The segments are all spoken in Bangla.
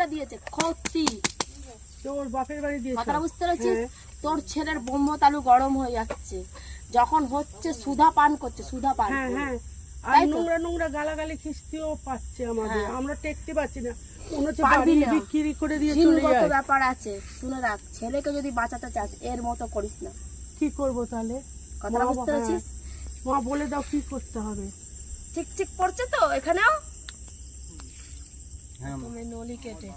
টা দিয়েছে ক্ষতি তোর বাপের বাড়ি দিয়ে কথাটা বুঝতে পেরেছিস? হ্যাঁ। তোর ছেলের তালু গরম হয়ে যাচ্ছে। যখন হচ্ছে সুধা পান করছে সুধা পান হ্যাঁ হ্যাঁ। আর নোংরা নোংরা গালাগালি খিস্তিও পাচ্ছে আমাদের। আমরা টেকতে পাচ্ছি না। হচ্ছে পারবি বাড়ি না। বিক্রি করে দিয়ে চলে যায়। ব্যাপার আছে। শুনে রাখ ছেলেকে যদি বাঁচাতে চাস এর মতো করিস না। কি করব তাহলে? কথাটা মা- বুঝতে। পেরেছিস? মা বলে দাও কি করতে হবে। ঠিক ঠিক পড়ছে তো এখানেও। তুমি নলি কেটে।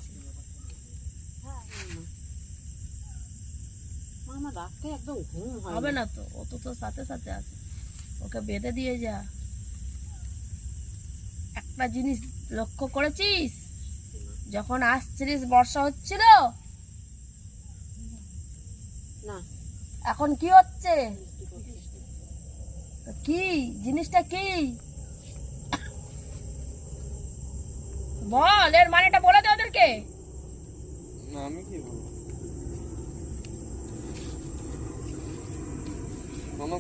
আমার রাতে একদম ঘুম হবে না তো ও তো তোর সাথে সাথে আছে। ওকে বেঁধে দিয়ে যা। একটা জিনিস লক্ষ্য করেছিস? যখন আসছিলিস বর্ষা হচ্ছিল? না। এখন কি হচ্ছে? তো কি? জিনিসটা কি? বল এর মানেটা বলে দে ওদেরকে। না আমি কি বলব? কোনো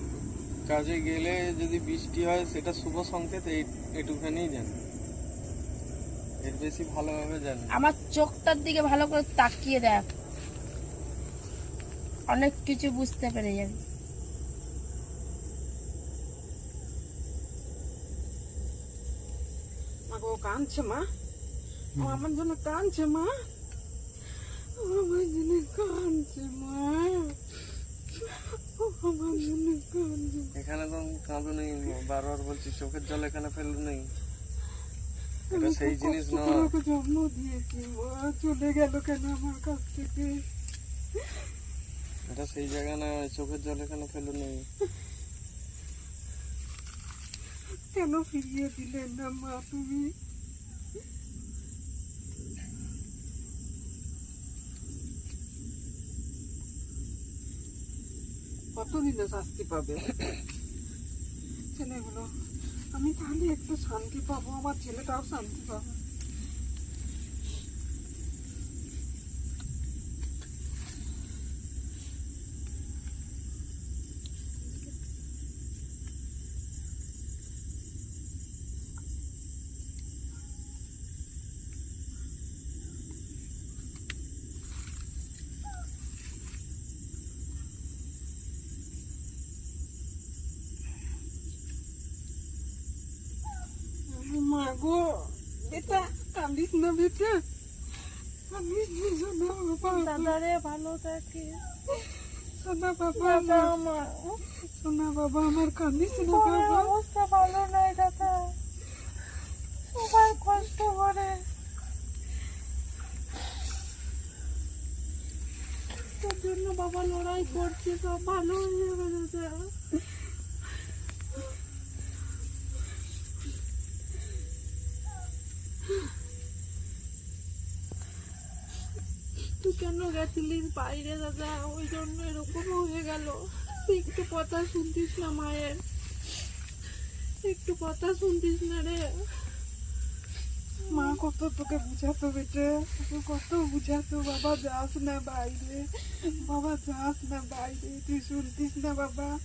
কাজে গেলে যদি বৃষ্টি হয় সেটা শুভ সংকেত এই এটুখানি জানি। এর বেশি ভালোভাবে জানি আমার চোখটার দিকে ভালো করে তাকিয়ে দেখ। অনেক কিছু বুঝতে পেরে যাবি। কাঁদছে মা? আমার জন্য কাঁদছে মা। ও আমার জন্য কাঁদছে মা। আমার জন্য কাঁদছে এখানে তো কাঁদো নেই বারবার বলছি চোখের জল এখানে ফেলো নেই। এটা সেই জিনিস না জন্ম দিয়েছি মা। চলে গেল কেন আমার কাছ থেকে? এটা সেই জায়গা না চোখের জল এখানে ফেলো নেই। কেন ফিরিয়ে দিলেন না মা তুমি? কতদিনে শাস্তি পাবে? ছেলেগুলো আমি তাহলে একটু শান্তি পাবো আমার ছেলেটাও শান্তি পাবে। গো বেটা কান্দিস না বেটা কান্দিস না সোনা বাবা দাদারে ভালো থাকে। সোনা বাবা আমার। সোনা বাবা আমার কান্দিস না বাবা অবস্থা ভালো নাই দাদা। সবাই কষ্ট করে। তোর জন্য বাবা লড়াই করছে সব ভালো হয়ে যাবে দাদা। কেন গেছিলিস বাইরে, দাদা? ওই জন্য হয়ে গেল। একটু কথা শুনতিস না, মায়ের। একটু কথা শুনতিস না রে। মা কত তোকে বুঝাতো বেটে কত বুঝাতো, বাবা যাস না বাইরে। বাবা যাস না বাইরে, তুই শুনতিস না, বাবা।